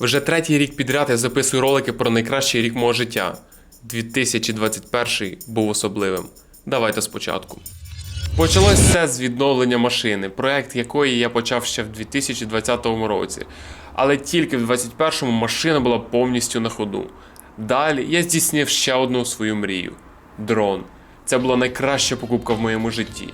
Вже третій рік підряд я записую ролики про найкращий рік мого життя. 2021 був особливим. Давайте спочатку. Почалось все з відновлення машини, проект якої я почав ще в 2020 році. Але тільки в 2021 машина була повністю на ходу. Далі я здійснив ще одну свою мрію дрон. Це була найкраща покупка в моєму житті.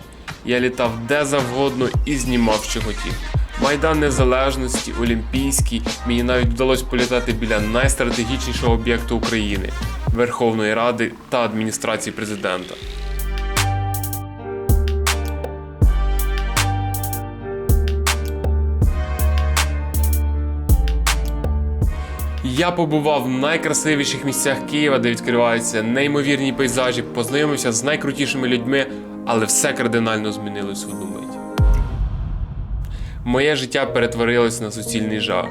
Я літав де завгодно і знімав, що хотів. Майдан Незалежності, Олімпійський, мені навіть вдалося політати біля найстратегічнішого об'єкту України Верховної Ради та адміністрації президента. Я побував в найкрасивіших місцях Києва, де відкриваються неймовірні пейзажі, познайомився з найкрутішими людьми, але все кардинально змінилось в одну. Моє життя перетворилось на суцільний жах.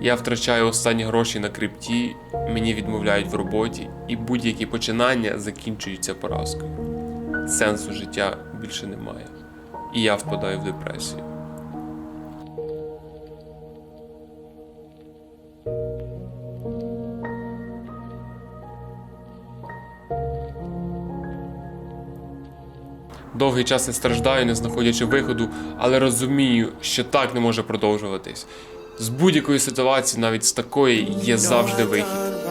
Я втрачаю останні гроші на крипті, мені відмовляють в роботі, і будь-які починання закінчуються поразкою. Сенсу життя більше немає, і я впадаю в депресію. Довгий час я страждаю, не знаходячи виходу, але розумію, що так не може продовжуватись. З будь-якої ситуації, навіть з такої, є завжди вихід.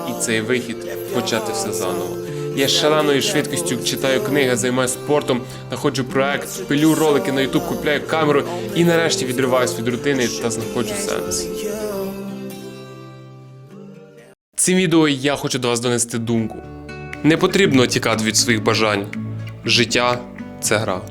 І цей вихід почати все заново. Я шаленою швидкістю читаю книги, займаюся спортом, знаходжу проект, пилю ролики на YouTube, купляю камеру і нарешті відриваюсь від рутини та знаходжу сенс. Цим відео я хочу до вас донести думку. Не потрібно тікати від своїх бажань. Життя це гра.